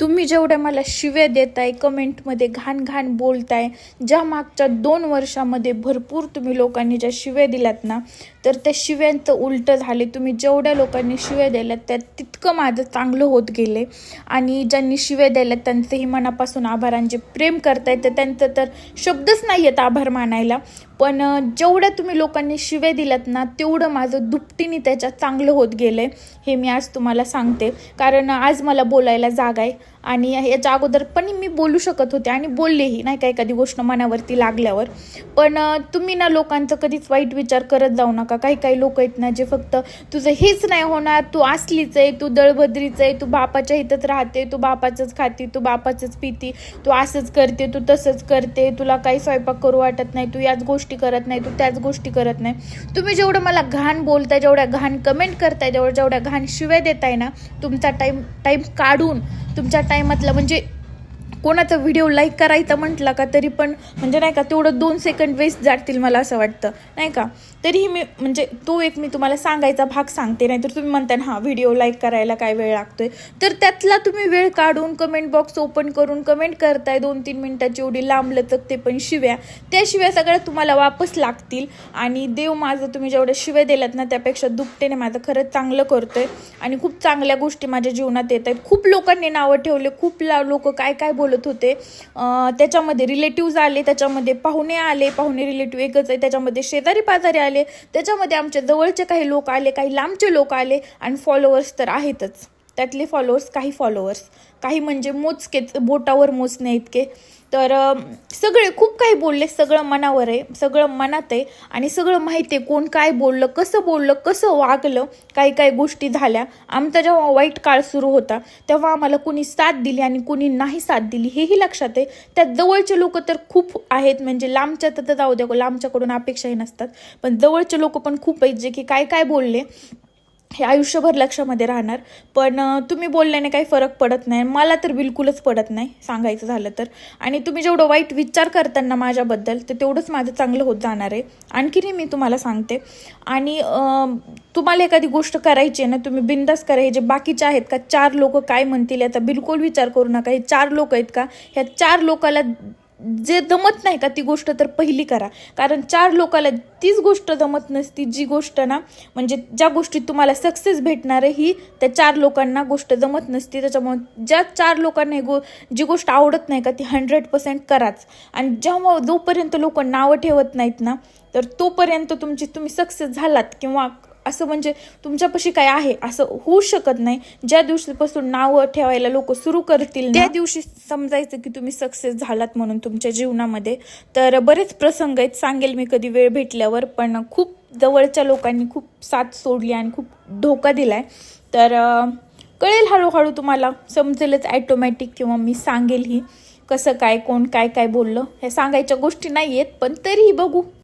तुम्ही जेवढ्या मला शिव्या देताय कमेंटमध्ये घाण घाण बोलताय ज्या मागच्या दोन वर्षामध्ये भरपूर तुम्ही लोकांनी ज्या शिव्या दिल्यात ना तर त्या शिव्यांचं उलटं झाले. तुम्ही जेवढ्या लोकांनी शिव्या दिल्यात त्यात तितकं माझं चांगलं होत गेले. आणि ज्यांनी शिव्या दिल्यात त्यांचेही मनापासून आभार आणि जे प्रेम करतायत तर त्यांचं तर शब्दच नाही आहेत आभार मानायला. पण जेवढ्या तुम्ही लोकांनी शिव्या दिल्यात ना तेवढं माझं दुपटीने त्याच्यात चांगलं होत गेलं आहे हे मी आज तुम्हाला सांगते. कारण आज मला बोलायला जागा आहे आणि याच्या अगोदर पण मी बोलू शकत होते आणि बोललेही नाही का एखादी गोष्ट मनावरती लागल्यावर. पण तुम्ही ना लोकांचं कधीच वाईट विचार करत जाऊ नका. काही काही लोक आहेत ना जे फक्त तुझं हेच नाही होणार तू असलीच आहे तू दळभद्रीच आहे तू बापाच्या हितच राहते तू बापाचंच खाती तू बापाचंच पिती तू असंच करते तू तसंच करते तुला काही स्वयंपाक करू वाटत नाही तू याच गोष्टी करत नाही तू त्याच गोष्टी करत नाही. तुम्ही जेवढं मला घाण बोलताय जेवढ्या घाण कमेंट करताय जेवढ्या जेवढ्या घाण शिव्या देताय ना तुमचा टाईम टाईम काढून तुमच्या टाईमातलं म्हणजे कोणाचा व्हिडिओ लाईक करायचा म्हटला का तरी पण म्हणजे नाही का तेवढं दोन सेकंड वेस्ट जातील मला असं वाटतं नाही का? तरीही मी म्हणजे तो एक मी तुम्हाला सांगायचा भाग सांगते नाही तर तुम्ही म्हणता ना हा व्हिडिओ लाईक करायला काय वेळ लागतोय? तर त्यातला तुम्ही वेळ काढून कमेंट बॉक्स ओपन करून कमेंट करताय दोन तीन मिनिटाची एवढी लांब लचक ते पण शिव्या. त्या शिव्या सगळ्या तुम्हाला वापस लागतील आणि देव माझं तुम्ही जेवढ्या शिव्या दिल्यात ना त्यापेक्षा दुपटेने माझं खरंच चांगलं करतोय आणि खूप चांगल्या गोष्टी माझ्या जीवनात येत आहेत. खूप लोकांनी नावं ठेवले खूप लोक काय काय बोल बोलत होते. त्याच्यामध्ये रिलेटिव्ज आले त्याच्यामध्ये पाहुणे आले पाहुणे रिलेटिव्ह एकच आहे त्याच्यामध्ये शेजारी पाजारी आले त्याच्यामध्ये आमच्या जवळचे काही लोक आले काही लांबचे लोक आले आणि फॉलोअर्स तर आहेतच. त्यातले फॉलोअर्स काही फॉलोअर्स काही म्हणजे मोजकेच बोटावर मोजणे इतके. तर सगळे खूप काही बोलले सगळं मनावर आहे सगळं मनात आहे आणि सगळं माहिती आहे कोण काय बोललं कसं बोललं कसं वागलं काही काही गोष्टी झाल्या. आमचा जेव्हा वाईट काळ सुरू होता तेव्हा आम्हाला कुणी साथ दिली आणि कुणी नाही साथ दिली हेही लक्षात आहे. त्यात जवळचे लोक तर खूप आहेत म्हणजे लांबच्या तर जाऊ द्या लांबच्याकडून अपेक्षाही नसतात. पण जवळचे लोक पण खूप आहेत जे की काय काय बोलले हे आयुष्यभर लक्षामध्ये राहणार. पण तुम्ही बोलल्याने काही फरक पडत नाही. मला तर बिलकुलच पडत नाही सांगायचं झालं तर. आणि तुम्ही जेवढं वाईट विचार करताना माझ्याबद्दल तर तेवढंच माझं चांगलं होत जाणार आहे. आणखीनही मी तुम्हाला सांगते. आणि तुम्हाला एखादी गोष्ट करायची आहे ना तुम्ही बिंदास करा. हे जे बाकीचे आहेत का चार लोक काय म्हणतील याचा बिलकुल विचार करू नका. हे चार लोक आहेत का ह्या चार लोकाला जे जमत नाही का ती गोष्ट तर पहिली करा. कारण चार लोकाला तीच गोष्ट जमत नसती जी गोष्ट ना म्हणजे ज्या गोष्टीत तुम्हाला सक्सेस भेटणार आहे ही त्या चार लोकांना गोष्ट जमत नसती. त्याच्यामुळे ज्या चार लोकांना गो जी गोष्ट आवडत नाही का ती हंड्रेड पर्सेंट कराच. आणि जेव्हा जोपर्यंत लोक नावं ठेवत नाहीत ना तर तोपर्यंत तुमची तुम्ही सक्सेस झालात किंवा असं म्हणजे तुमच्यापाशी काय आहे? असं होऊ शकत नाही. ज्या दिवशीपासून नावं ठेवायला लोक सुरू करतील त्या दिवशी समजायचं की तुम्ही सक्सेस झालात म्हणून तुमच्या जीवनामध्ये. तर बरेच प्रसंग आहेत. सांगेल मी कधी वेळ भेटल्यावर पण खूप जवळच्या लोकांनी खूप साथ सोडली आणि खूप धोका दिलाय. तर कळेल हळूहळू तुम्हाला. समजेलच ॲटोमॅटिक किंवा मी सांगेल ही. कसं काय कोण काय काय बोललं. हे सांगायच्या गोष्टी नाही आहेत पण तरीही बघू.